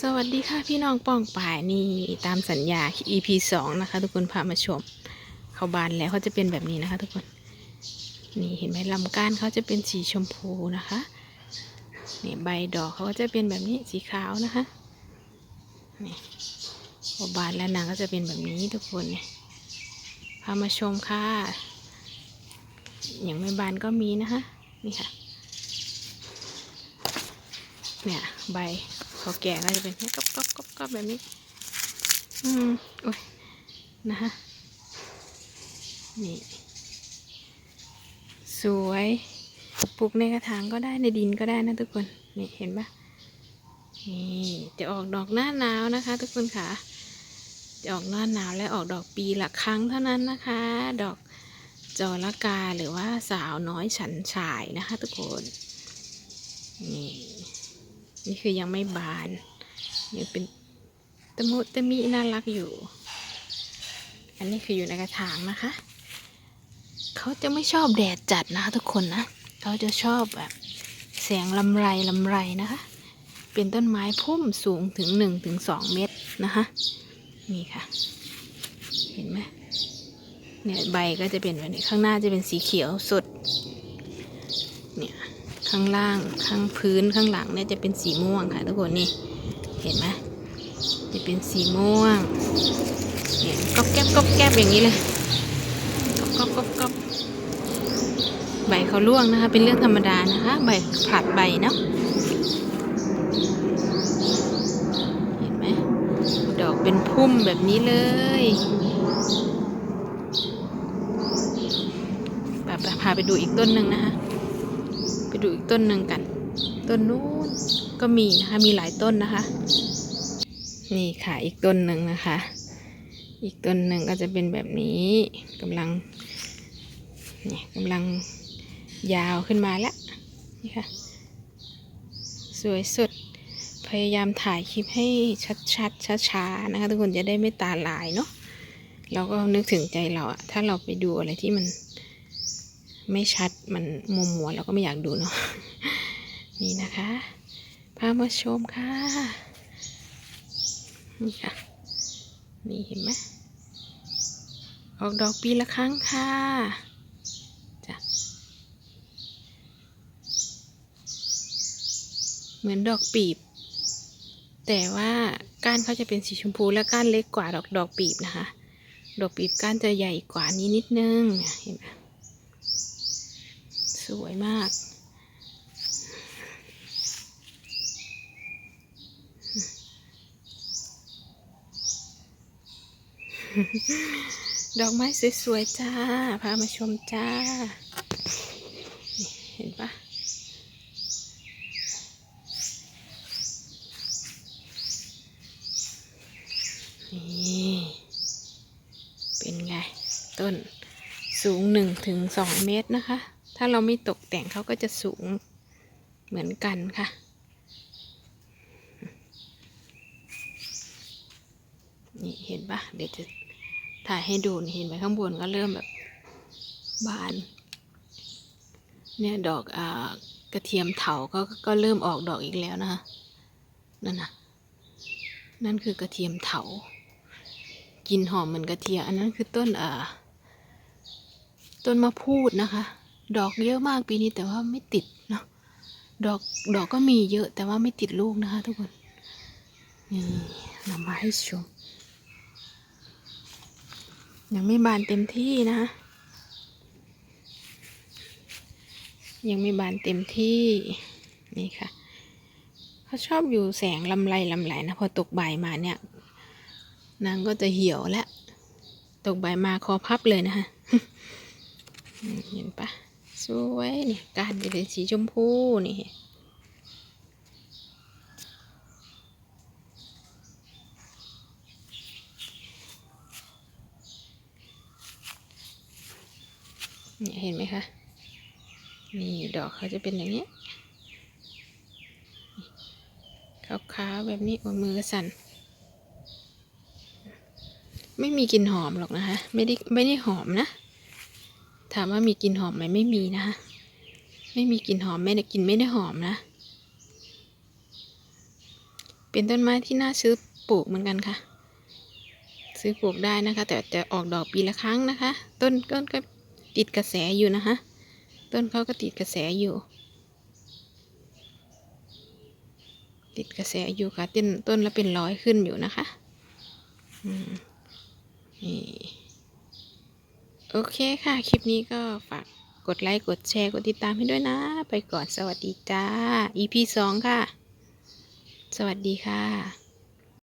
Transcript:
สวัสดีค่ะพี่น้องป้องป่ายนี่ตามสัญญา EP สองนะคะ ทุกคนพามาชม เขาบานแล้วเขาจะเป็นแบบนี้นะคะ ทุกคน นี่เห็นไหมลำก้านเขาจะเป็นสีชมพูนะคะนี่ใบดอกเขาก็จะเป็นแบบนี้สีขาวนะคะนี่พอบานแล้วนางก็จะเป็นแบบนี้ทุกคนเนี่ยพามาชมค่ะ อย่างไม่บานก็มีนะคะ นี่ค่ะ เนี่ยใบ พอแก่ก็จะเป็นก๊อบก๊อบก๊อบก๊อบแบบนี้ อืมโอ้ยนะฮะ นี่ สวย ปลูกในกระถางก็ได้ในดินก็ได้นะทุกคน นี่เห็นปะนี่จะออกดอกหน้าหนาวนะคะ ทุกคนค่ะ จะออกหน้าหนาวและออกดอกปีละครั้งเท่านั้นนะคะ ดอกจอละกาหรือว่าสาวน้อยฉันฉายนะคะ ทุกคน นี่ นี่คือยังไม่บานยังเป็นตะมุตะมิน่ารักอยู่ อันนี้คืออยู่ในกระถางนะคะ เขาจะไม่ชอบแดดจัดนะคะทุกคนนะเขาจะชอบแบบแสงลำไรลำไรนะคะ เป็นต้นไม้พุ่มสูงถึงหนึ่งถึงสองเมตรนะคะนี่ค่ะ เห็นไหมเนี่ยใบก็จะเป็นแบบนี้ข้างหน้าจะเป็นสีเขียวสดเนี่ย ข้างล่างข้างพื้นข้างหลังเนี่ยจะเป็นสีม่วงค่ะทุกคนนี่เห็นไหมจะเป็นสีม่วงเนี่ยก๊อบแก๊บก๊อบแก๊บอย่างนี้เลยก๊อบก๊อบก๊อบก๊อบใบเขาร่วงนะคะ เป็นเรื่องธรรมดานะคะ ใบผลัดใบเนาะเห็นไหมดอกเป็นพุ่มแบบนี้เลยพาไปดูอีกต้นหนึ่งนะคะ ดูอีกต้นหนึ่งกัน ต้นนู้นก็มีนะคะมีหลายต้นนะคะ นี่ค่ะอีกต้นหนึ่งนะคะ อีกต้นหนึ่งก็จะเป็นแบบนี้กำลังนี่กำลังยาวขึ้นมาแล้วนี่ค่ะ สวยสุดพยายามถ่ายคลิปให้ชัดๆช้าๆนะคะ ทุกคนจะได้ไม่ตาลายเนาะเราก็นึกถึงใจเราอะถ้าเราไปดูอะไรที่มัน ไม่ชัดมันมัวมัวเราก็ไม่อยากดูเนาะนี่นะคะพามาชมค่ะนี่ค่ะ นี่เห็นไหมออกดอกปีละครั้งค่ะจ้ะเหมือนดอกปีบ แต่ว่าก้านเขาจะเป็นสีชมพูและก้านเล็กกว่าดอกดอกปีบนะคะ ดอกปีบก้านจะใหญ่กว่านี้นิดนึงเห็นไหม สวยมากดอกไม้สวยๆจ้า พามาชมจ้า เห็นปะนี่ เป็นไง ต้นสูงหนึ่งถึงสองเมตรนะคะ ถ้าเราไม่ตกแต่งเขาก็จะสูงเหมือนกันค่ะ นี่เห็นปะเดี๋ยวจะถ่ายให้ดูเห็นไหมข้างบนก็เริ่มแบบบาน เนี่ยดอกอ่ากระเทียมเถาก็ก็เริ่มออกดอกอีกแล้วนะคะ นั่นนะนั่นคือกระเทียมเถา กินหอมเหมือนกระเทียม อันนั้นคือต้นอ่าต้นมะพูดนะคะ ดอกเยอะมากปีนี้แต่ว่าไม่ติดเนาะดอกดอกก็มีเยอะแต่ว่าไม่ติดลูกนะคะ ทุกคนนี่นำมาให้ชม ยังไม่บานเต็มที่นะคะยังไม่บานเต็มที่นี่ค่ะเขาชอบอยู่แสงลำไรลำไหลนะพอตกบ่ายมาเนี่ย นางก็จะเหี่ยวแล้วตกใบมาคอพับเลยนะคะ เห็นปะ สวยนี่การจะเป็นสีชมพูนี่เนี่ยเห็นไหมคะนี่ดอกเขาจะเป็นอย่างนี้ขาวๆแบบนี้โอ้มือสั่น ไม่มีกลิ่นหอมหรอกนะคะ ไม่ได้ไม่ได้หอมนะ ถามว่ามีกลิ่นหอมไหมไม่มีนะคะไม่มีกลิ่นหอมไม่ได้กลิ่นไม่ได้หอมนะ เป็นต้นไม้ที่น่าซื้อปลูกเหมือนกันค่ะ ซื้อปลูกได้นะคะ แต่จะออกดอกปีละครั้งนะคะ ต้นต้นก็ติดกระแสอยู่นะคะต้นเขาก็ติดกระแสอยู่ ติดกระแสอยู่ค่ะต้นต้นละเป็นร้อยขึ้นอยู่นะคะ อืมนี่ โอเคค่ะ คลิปนี้ก็ฝากกดไลค์ กดแชร์ กดติดตามให้ด้วยนะ ไปก่อนสวัสดีจ้า EP สองค่ะ สวัสดีค่ะ